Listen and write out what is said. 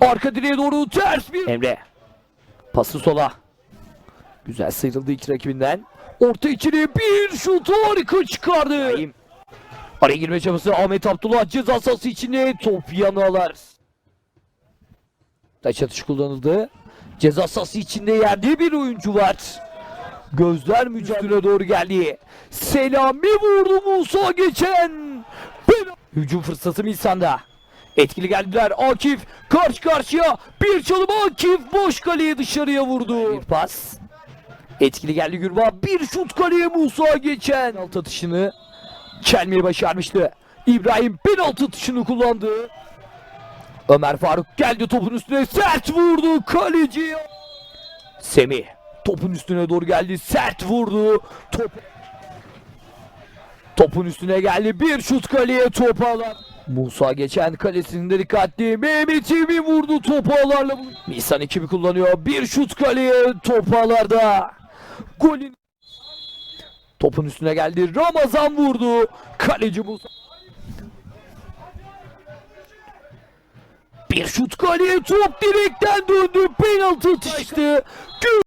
Arka direğe doğru ters bir. Emre. Pası sola. Güzel sıyrıldı iki rakibinden. Orta içeri bir şut harika çıkardı. Araya girme çabası Ahmet Abdullah ceza sahası içinde top yanıyorlar. Taç atışı kullanıldı. Ceza sahası içinde yerde bir oyuncu var. Gözler mücadeleye doğru geldi. Selami vurdu Musa geçen. Hücum fırsatı Milsan'da. Etkili geldiler. Akif karşı karşıya. Bir çalım Akif boş kaleye dışarıya vurdu. Bir pas. Etkili geldi Gürba. Bir şut kaleye Musa geçen. Penaltı atışını çelmeyi başarmıştı. İbrahim penaltı atışını kullandı. Ömer Faruk geldi topun üstüne sert vurdu kaleci. Semih topun üstüne doğru geldi sert vurdu. Top Topun üstüne geldi bir şut kaleye top alan. Musa geçen kalesinde dikkatli. Mehmet Emin vurdu topu ağlarla. Nisan ekibi kullanıyor. Bir şut kaleye top ağlarda. Golün Topun üstüne geldi. Ramazan vurdu. Kaleci Musa. Bir şut kaleye top direkten döndü. Penaltı atıştı.